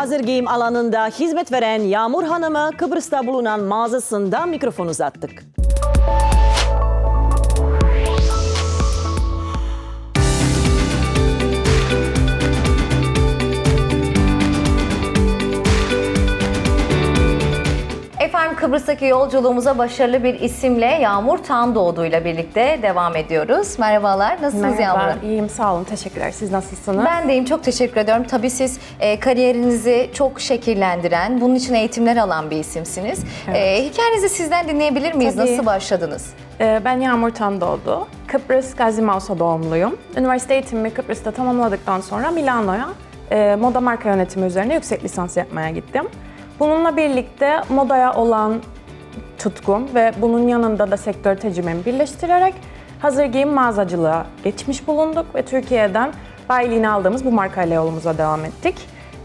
Hazır giyim alanında hizmet veren Yağmur Hanım'a Kıbrıs'ta bulunan mağazasında mikrofon uzattık. Kıbrıs'taki yolculuğumuza başarılı bir isimle Yağmur Tandoğdu ile birlikte devam ediyoruz. Merhabalar, nasılsınız Merhaba, Yağmur? iyiyim sağ olun. Teşekkürler. Siz nasılsınız? Ben deyim çok teşekkür ediyorum. Tabii siz e, kariyerinizi çok şekillendiren, bunun için eğitimler alan bir isimsiniz. E, hikayenizi sizden dinleyebilir miyiz? Tabii. Nasıl başladınız? Ee, ben Yağmur Tandoğdu. Kıbrıs Gazi Mausa doğumluyum. Üniversite eğitimimi Kıbrıs'ta tamamladıktan sonra Milano'ya e, moda marka yönetimi üzerine yüksek lisans yapmaya gittim. Bununla birlikte modaya olan tutkum ve bunun yanında da sektör tecrübemi birleştirerek hazır giyim mağazacılığa geçmiş bulunduk ve Türkiye'den bayiliğini aldığımız bu markayla yolumuza devam ettik.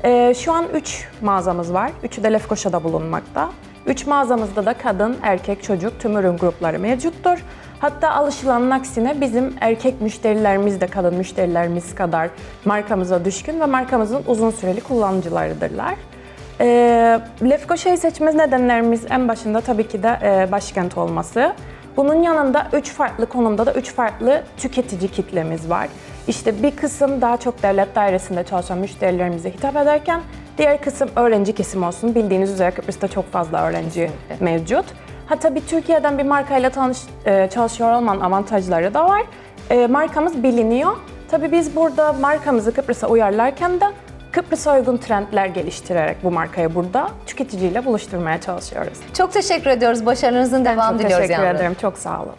Ee, şu an 3 mağazamız var. Üçü de Lefkoşa'da bulunmakta. Üç mağazamızda da kadın, erkek, çocuk tüm ürün grupları mevcuttur. Hatta alışılanın aksine bizim erkek müşterilerimiz de kadın müşterilerimiz kadar markamıza düşkün ve markamızın uzun süreli kullanıcılarıdırlar. Ee, Lefkoşa'yı seçme nedenlerimiz en başında tabii ki de e, başkent olması. Bunun yanında üç farklı konumda da üç farklı tüketici kitlemiz var. İşte bir kısım daha çok devlet dairesinde çalışan müşterilerimize hitap ederken diğer kısım öğrenci kesim olsun. Bildiğiniz üzere Kıbrıs'ta çok fazla öğrenci mevcut. Ha tabii Türkiye'den bir markayla tanış, e, çalışıyor olmanın avantajları da var. E, markamız biliniyor. Tabii biz burada markamızı Kıbrıs'a uyarlarken de Kıbrıs'a uygun trendler geliştirerek bu markayı burada tüketiciyle buluşturmaya çalışıyoruz. Çok teşekkür ediyoruz. Başarınızın Ben devamı çok diliyoruz teşekkür Yağmur. ederim. Çok sağ olun.